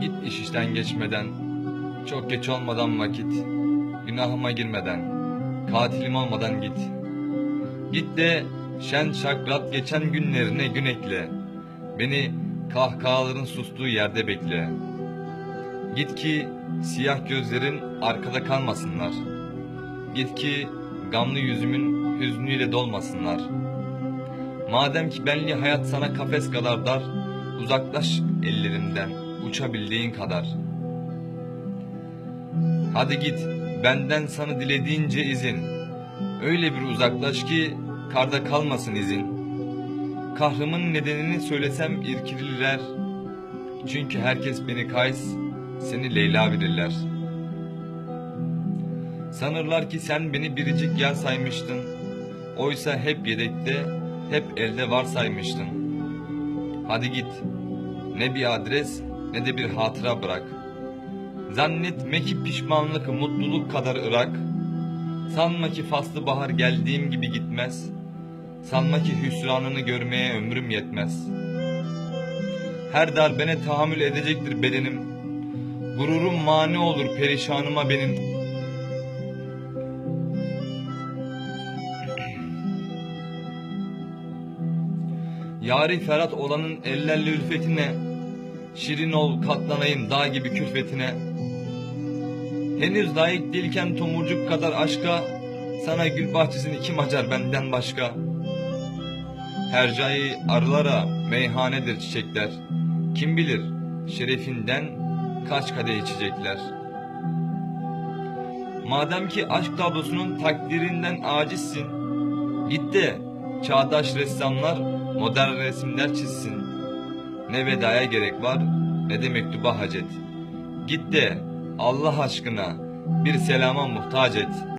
Git iş işten geçmeden, çok geç olmadan vakit, günahıma girmeden, katilim olmadan git. Git de şen şakrat geçen günlerine gün ekle. Beni kahkahaların sustuğu yerde bekle. Git ki siyah gözlerin arkada kalmasınlar. Git ki gamlı yüzümün hüznüyle dolmasınlar. Madem ki benli hayat sana kafes kadar dar, uzaklaş ellerimden uçabildiğin kadar. Hadi git benden sana dilediğince izin. Öyle bir uzaklaş ki karda kalmasın izin. Kahrımın nedenini söylesem irkilirler. Çünkü herkes beni Kays, seni Leyla bilirler. Sanırlar ki sen beni biricik yer saymıştın. Oysa hep yedekte, hep elde var saymıştın. Hadi git. Ne bir adres ne de bir hatıra bırak. Zannetme ki pişmanlık mutluluk kadar ırak. Sanma ki faslı bahar geldiğim gibi gitmez. Sanma ki hüsranını görmeye ömrüm yetmez. Her darbene tahammül edecektir bedenim. Gururum mani olur perişanıma benim. Yari Ferhat olanın ellerle ülfetine, Şirin ol katlanayım dağ gibi külfetine. Henüz layık değilken tomurcuk kadar aşka, Sana gül bahçesini kim açar benden başka? Hercai arılara meyhanedir çiçekler. Kim bilir şerefinden kaç kadeh içecekler. Madem ki aşk tablosunun takdirinden acizsin, git de çağdaş ressamlar modern resimler çizsin. Ne vedaya gerek var ne de mektuba hacet. Git de Allah aşkına bir selama muhtaç et.''